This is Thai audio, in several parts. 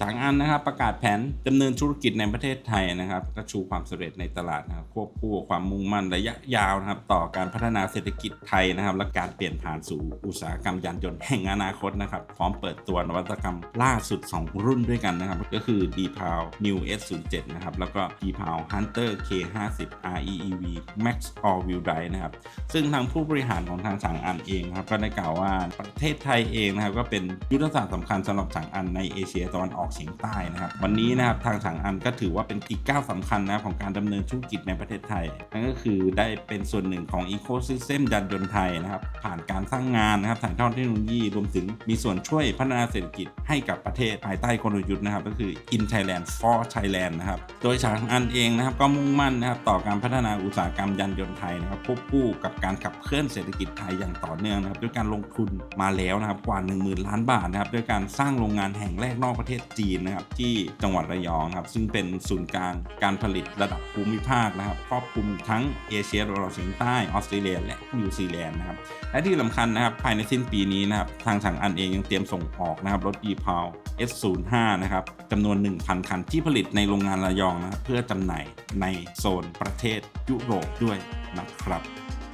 จางอันนะครับประกาศแผนดำเนินธุรกิจในประเทศไทยนะครับก็ชูความสำเร็จในตลาดนะครับควบคู่กับความมุ่งมั่นระยะยาวนะครับต่อการพัฒนาเศรษฐกิจไทยนะครับ และการเปลี่ยนผ่านสู่อุตสาหกรรมยานยนต์แห่งอนาคตนะครับพร้อมเปิดตัวนวัตกรรมล่าสุด 2 รุ่นด้วยกันนะครับ ก็คือ d p o w New S07 นะครับแล้วก็ d p o w Hunter K50 REEV Max All Wheel Drive นะครับซึ่งทางผู้บริหารของทางฉางอันเองครับก็ได้กล่าวว่าประเทศไทยเองนะครับก็เป็นยุทธศาสตร์สำคัญสำหรับฉางอันในเอเชียตะวันออกเฉียงใต้นะครับวันนี้นะครับทางฉางอันก็ถือว่าเป็นอีกก้าวสำคัญนะของการดำเนินธุรกิจในประเทศไทย นั่นก็คือได้เป็นส่วนหนึ่งของอีโคซิสเต็มยานยนต์ไทยนะครับผ่านการสร้างงานนะครับถ่ายทอดเทคโนโลยีรวมถึงมีส่วนช่วยพัฒนาเศรษฐกิจให้กับประเทศภายใต้กลยุทธ์นะครับก็คือ In Thailand for Thailand นะครับโดยฉางอันเองนะครับก็มุ่งมั่นนะครับต่อการพัฒนาอุตสาหกรรมยานยนต์ไทยนะครับควบคู่กับการขับเคลื่อนเศรษฐกิจไทยอย่างต่อเนื่องนะครับด้วยการลงทุนมาแล้วนะครับกว่า 1 0,000 ล้านบาทนะครับด้วยการสร้างโรงงานแห่งแรกนอกประเทศจีนนะครับที่จังหวัดระยองครับซึ่งเป็นศูนย์กลางการผลิตระดับภูมิภาคนะครับครอบคลุมทั้งเอเชียตะวันออกเฉียงใต้ออสเตรเลียและนิวซีแลนด์นะครับและที่สำคัญนะครับภายในสิ้นปีนี้นะครับทางฉางอันเองยังเตรียมส่งออกนะครับรถ e p o w S05 นะครับจำนวน 1,000 คันที่ผลิตในโรงงานระยองนะเพื่อจำหน่ายในโซนประเทศยุโรปด้วยนะครับ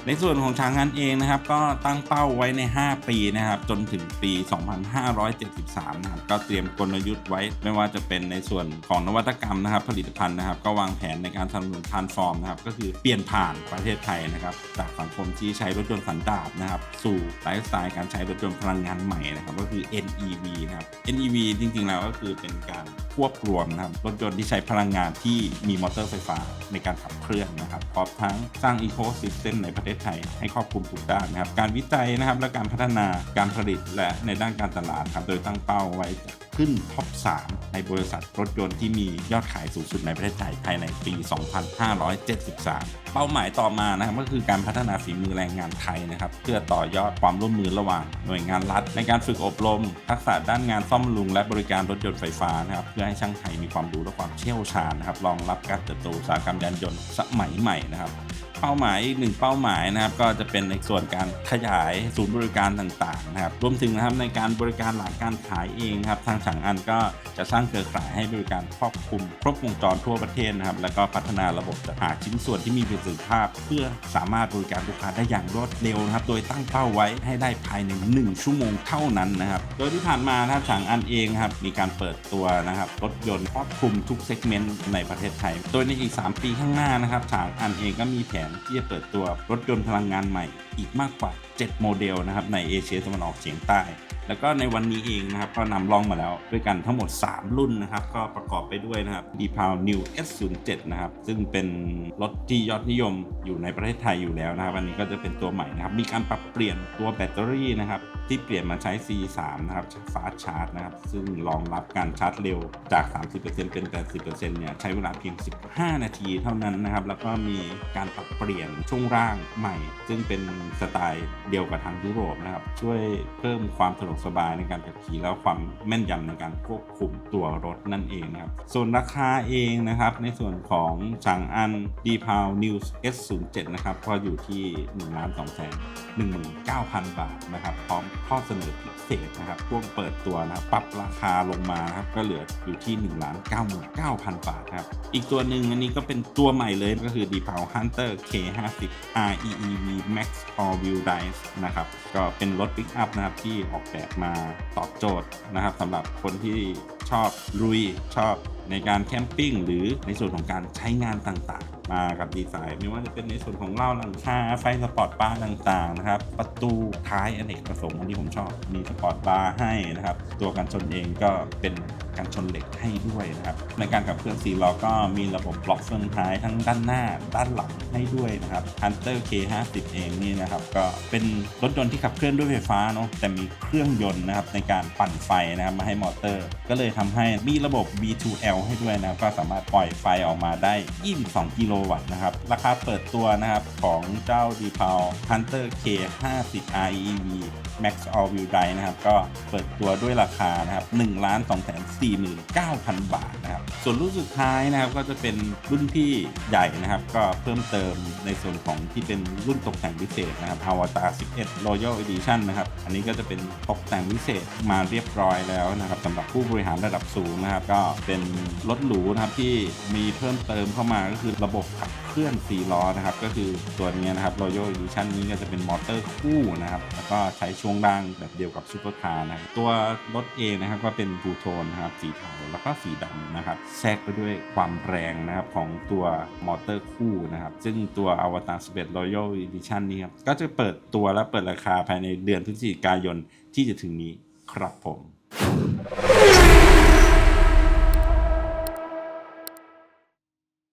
ในส่วนของช้างงานเองนะครับ ก็ตั้งเป้าไว้ใน 5 ปีนะครับ จนถึงปี 2573 นะครับ ก็เตรียมกลยุทธ์ไว้ไม่ว่าจะเป็นในส่วนของนวัตกรรมนะครับ ผลิตภัณฑ์นะครับ ก็วางแผนในการสนับสนุนทานฟอร์มนะครับ ก็คือเปลี่ยนผ่านประเทศไทยนะครับ จากสังคมที่ใช้รถยนต์สันดาปนะครับ สู่ไลฟ์สไตล์การใช้รถยนต์พลังงานใหม่นะครับ ก็คือ NEV นะครับ NEV จริงๆแล้วก็คือเป็นการควบรวมนะครับรถยนต์ที่ใช้พลังงานที่มีมอเตอร์ไฟฟ้าในการขับเคลื่อนนะครับพร้อมทั้งสร้างอีโคซิสเต็มในประเทศไทยให้ครอบคลุมทุกด้านนะครับ การวิจัยนะครับและการพัฒนาการผลิตและในด้านการตลาดครับ โดยตั้งเป้าไว้ขึ้นท็อป 3 ในบริษัทรถยนต์ที่มียอดขายสูงสุดในประเทศไทยภายในปี 2573 เป้าหมายต่อมานะครับก็คือการพัฒนาฝีมือแรงงานไทยนะครับ เพื่อต่อยอดความร่วมมือระหว่างหน่วยงานรัฐ ในการฝึกอบรม ทักษะด้านงานซ่อมบำรุง และบริการรถยนต์ไฟฟ้านะครับเพื่อให้ช่างไทยมีความรู้และความเชี่ยวชาญนะครับรองรับการเติบโตอุตสาหกรรมยานยนต์สมัยใหม่นะครับ เป้าหมายอีกหนึ่งเป้าหมายนะครับ ก็จะเป็นในส่วนการขยายศูนย์บริการต่างๆนะครับรวมถึงนะครับในการบริการหลังการขายเองครับทางฉางอันก็จะสร้างเครือข่ายให้บริการครอบคลุมครบวงจรทั่วประเทศนะครับแล้วก็พัฒนาระบบจัดหาชิ้นส่วนที่มีประสิทธิภาพ เพื่อสามารถบริการลูกค้าได้อย่างรวดเร็วนะครับโดยตั้งเป้าไว้ให้ได้ภายใน 1 ชั่วโมงเท่านั้นนะครับโดยที่ผ่านมานะครับฉางอันเองครับมีการเปิดตัวนะครับรถยนต์ครอบคลุมทุกเซกเมนต์ในประเทศไทยโดยในอีก 3 ปีข้างหน้านะครับฉางอันเองก็มีแผนที่จะเปิดตัวรถยนต์พลังงานใหม่อีกมากกว่า 7 โมเดลนะครับในเอเชียตะวันออกเฉียงใต้ แล้วก็ในวันนี้เองนะครับก็นำล่องมาแล้วด้วยกันทั้งหมด 3 รุ่นนะครับ ก็ประกอบไปด้วยนะครับ d p o w New S07 นะครับ ซึ่งเป็นรถที่ยอดนิยมอยู่ในประเทศไทยอยู่แล้วนะครับวันนี้ก็จะเป็นตัวใหม่นะครับ มีการปรับเปลี่ยนตัวแบตเตอรี่นะครับ ที่เปลี่ยนมาใช้ C3 นะครับฟาสชาร์จนะครับ ซึ่งรองรับการชาร์จเร็วจาก 30%เป็น 80%เนี่ยใช้เวลาเพียง 15 นาทีเท่านั้นนะครับ แล้วก็มีการปรับเปลี่ยนช่วงร่างใหม่ ซึ่งเป็นสไตล์เดียวกับทางยุโรปนะครับ ช่วยเพิ่มความสะดวกสบายในการขับขี่แล้วความแม่นยำในการควบคุมตัวรถนั่นเองนะครับ ส่วนราคาเองนะครับ ในส่วนของฉางอัน d p o w News S07 นะครับ ก็อยู่ที่1ล้าน2แสน19,000 บาทนะครับ พร้อม ข้อเสนอพิเศษนะครับพวกเปิดตัวนะครับปรับราคาลงมานะครับก็เหลืออยู่ที่1ล้าน99,000 บาทครับ อีกตัวหนึ่งอันนี้ก็เป็นตัวใหม่เลยก็คือ d p o w Hunter K50 REEV Max All Wheel Drive นะครับก็เป็นรถปิกอัพนะครับที่ออกแบบมาตอบโจทย์นะครับสำหรับคนที่ชอบลุยชอบ ในการแคมปิ้งหรือในส่วนของการใช้งานต่างๆ มากับดีไซน์ไม่ว่าจะเป็นในส่วนของเล่าหลังคาไฟสปอร์ตบาร์ต่างๆนะครับประตูท้ายอเนกประสงค์อันที่ผมชอบ มีสปอร์ตบาร์ให้นะครับตัวกันชนเองก็เป็น กันชนเหล็กให้ด้วยนะครับ ในการขับเคลื่อน4ล้อก็มีระบบบล็อกเฟืองท้ายทั้งด้านหน้าด้านหลังให้ด้วยนะครับ Hunter K50 เองนี่นะครับก็เป็นรถยนต์ที่ขับเคลื่อนด้วยไฟฟ้าเนาะแต่มีเครื่องยนต์นะครับในการปั่นไฟนะครับมาให้มอเตอร์ ก็เลยทำให้มีระบบ B2L ให้ด้วยนะก็สามารถปล่อยไฟออกมาได้ 22 กิโลวัตต์นะครับ ราคาเปิดตัวนะครับของเจ้า d p o w Hunter K50 REEV Max All Wheel Drive นะครับก็เปิดตัวด้วยราคานะครับ1ล้าน2แสน49,000 บาทนะครับ ส่วนรุ่นสุดท้ายนะครับก็จะเป็นรุ่นที่ใหญ่นะครับ ก็เพิ่มเติมในส่วนของที่เป็นรุ่นตกแต่งพิเศษนะครับ Avatar 11 Royal Edition นะครับ อันนี้ก็จะเป็นตกแต่งพิเศษมาเรียบร้อยแล้วนะครับสำหรับผู้บริหารระดับสูงนะครับ ก็เป็นรถหรูนะครับที่มีเพิ่มเติมเข้ามาก็คือระบบขับเคลื่อน4ล้อนะครับ ก็คือตัวนี้นะครับ Royal Edition นี้ก็จะเป็นมอเตอร์คู่นะครับ แล้วก็ใช้ช่วงล่างแบบเดียวกับซูเปอร์คาร์นะครับตัวรถเองนะครับก็เป็นบูโทนนะครับสีเทาแล้วก็สีดำนะครับแทรกไปด้วยความแรงนะครับของตัวมอเตอร์คู่นะครับ ซึ่งตัว Avatar 11 Royal Edition นี้ครับ ก็จะเปิดตัวและเปิดราคาภายในเดือนพฤศจิกายนที่จะถึงนี้ครับผม